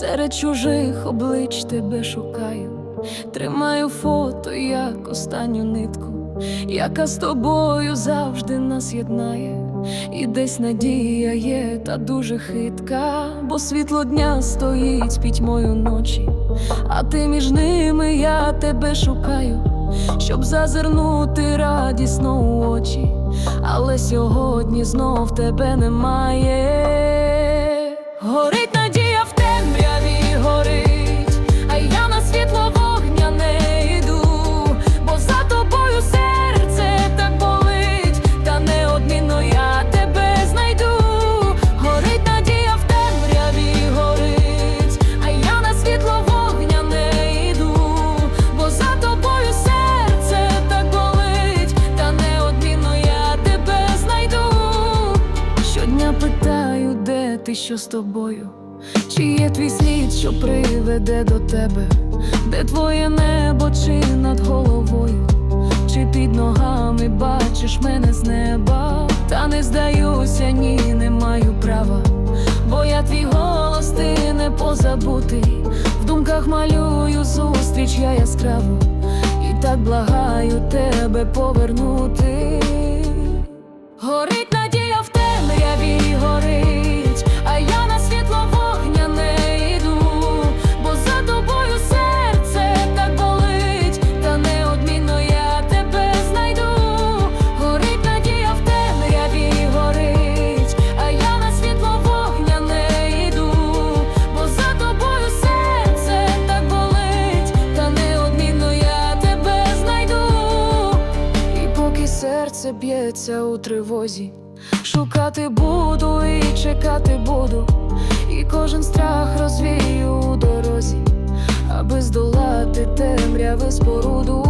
Серед чужих облич тебе шукаю, тримаю фото, як останню нитку, яка з тобою завжди нас єднає, і десь надія є, та дуже хитка, бо світло дня стоїть пітьмою ночі, а ти між ними я тебе шукаю, щоб зазирнути радісно у очі, але сьогодні знов тебе немає. Горить надія Питаю, де ти, що з тобою? Чи є твій слід, що приведе до тебе? Де твоє небо, чи над головою? Чи під ногами бачиш мене з неба? Та не здаюся, ні, не маю права, бо я твій голос, ти не позабутий. В думках малюю зустріч я яскраву, і так благаю тебе повернути. Серце б'ється у тривозі, шукати буду і чекати буду, і кожен страх розвію у дорозі, аби здолати темряви споруду.